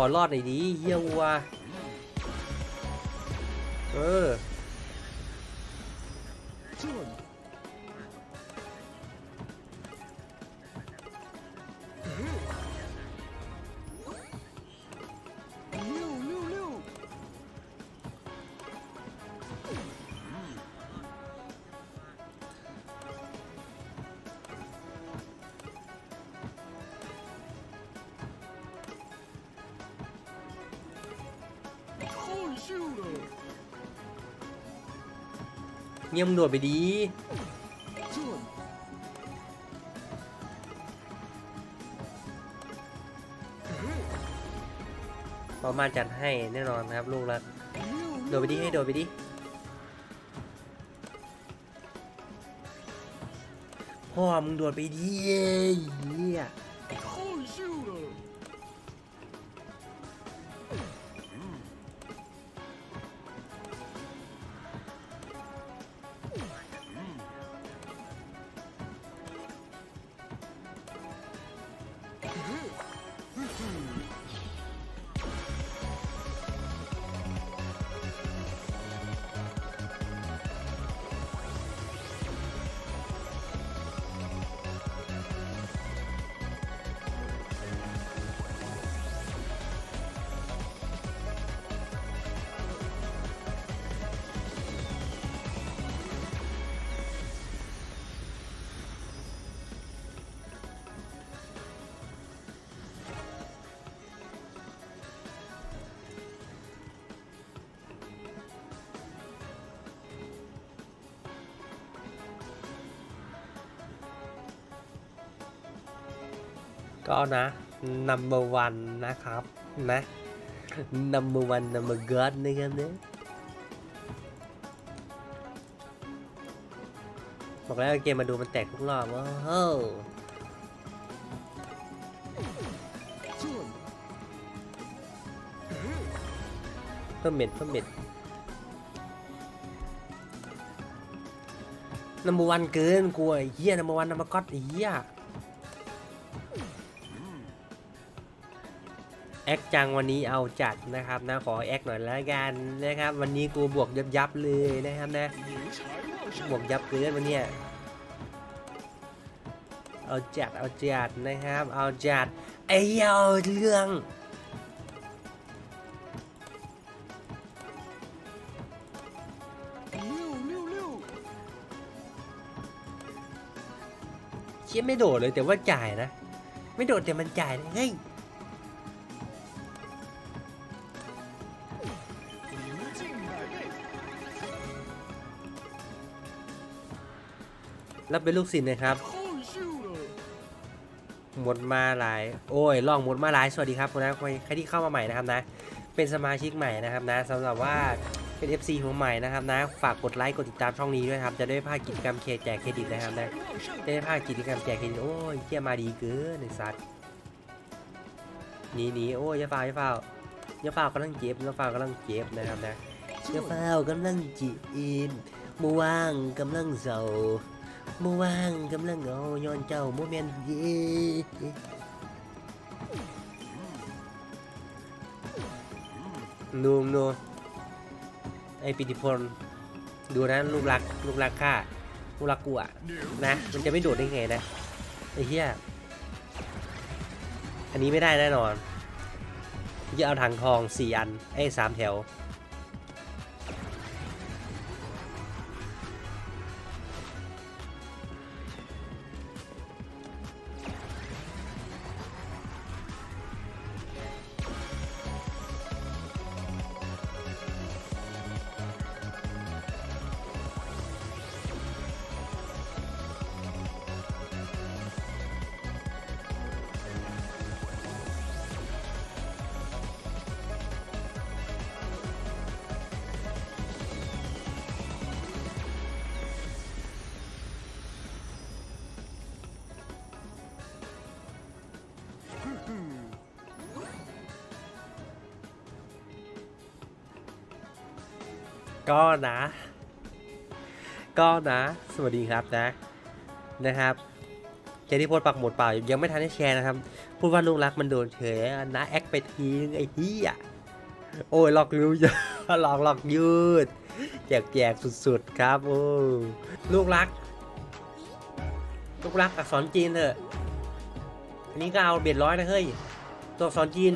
อรอดหน่อยดีเฮียวัวเออ เงียบมึงโดไปดีประมาจัดให้แน่นอนนะครับลูกรักโดดไปดิให้โดดไปดิพ่อมึงโดดไปดิเฮีย ก็นะ number one นะครับนะ number one number god นะครับเนี่ยบอกแล้วเกมมาดูมันแตกทุกรอบว้าวเพิ่มเม็ดเพิ่มเม็ด number one เกินกูไอ้เหี้ย number one number god ไอ้เหี้ย แอคจังวันนี้เอาจัดนะครับนะขอแอคหน่อยแล้วกันนะครับ วันนี้กูบวกยับยับเลยนะครับนะบวกยับเกินวันเนี้ยเอาจัดเอาจัดนะครับ เอาจัดไอ้เอาเรื่องเชี่ยไม่โดดเลยแต่ว่าจ่ายนะ ไม่โดดแต่มันจ่ายเฮ้ย รับเป็นลูกศิษย์นะครับ หมดมาหลาย โอ้ยลองหมดมาหลาย สวัสดีครับคุณนะใครที่เข้ามาใหม่นะครับนะ เป็นสมาชิกใหม่นะครับนะสำหรับว่าเป็น FC หัวใหม่นะครับนะ ฝากกดไลค์กดติดตามช่องนี้ด้วยครับ จะได้พลาดกิจกรรมเคแจกเครดิตนะครับนะ จะได้พลาดกิจกรรมแจกเครดิต โอ้ยเที่ยมาดีเกินไอ้สัตว์หนีหนีโอ้ยยาฝ่ายาฝ่าอย่าฝ่ากำลังเจ็บยาฝ่ากำลังเจ็บนะครับนะยาฝ่ากำลังจีบมือว่างกำลังเศร้า มื่ว่างกำลังเอาย้อนเจ้าโมเมนต์เย่นูมนูไอปิติพลดูนะลูกรักลูกรักข้าลูกรักกูอะนะ มันจะไม่โดดได้ไงนะไอ้เหี้ยอันนี้ไม่ได้แน่นอนจะเอาถังทองสี่อันไอ้สามแถว ก็นะ ก็นะ สวัสดีครับนะ นะครับเจที่โพสปักหมุดเปล่า ยังไม่ทันได้แชร์นะครับ พูดว่าลูกรักมันโดนเฉยนะแอคไปทีนึงไอ้เหี้ยโอ้ยหลอกลืมเยอะหลอกหลอกยืดแจกแจกสุดๆครับโอ้ลูกรัก ลูกรักอักษรจีนเถอะอันนี้ก็เอาเบียดร้อยนะเฮ้ยตัวอักษรจีน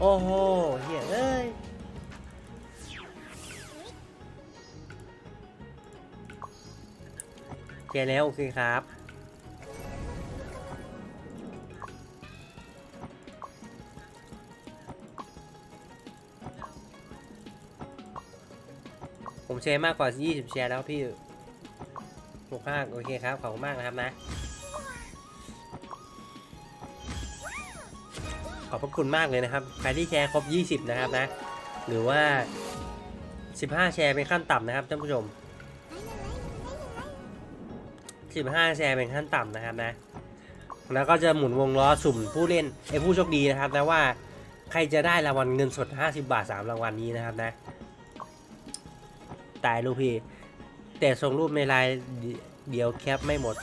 โอ้โหเฮ้ยเอ้ย แกแล้ว โอเคครับ ผมแชร์มากกว่า 20 แชร์แล้วพี่ถูกมาโอเคครับ ขอบคุณมากนะครับนะ ขอบพระคุณมากเลยนะครับ ใครที่แชร์ครบ 20 นะครับนะ หรือว่า 15 แชร์เป็นขั้นต่ำนะครับท่านผู้ชม 15 แชร์เป็นขั้นต่ำนะครับนะ แล้วก็จะหมุนวงล้อสุ่มผู้เล่นไอ้ผู้โชคดีนะครับนะว่าใครจะได้รางวัลเงินสด 50 บาท 3 รางวัลนี้นะครับนะ ตายลูกพี่ แต่ส่งรูปในไลน์เดี๋ยวแคปไม่หมด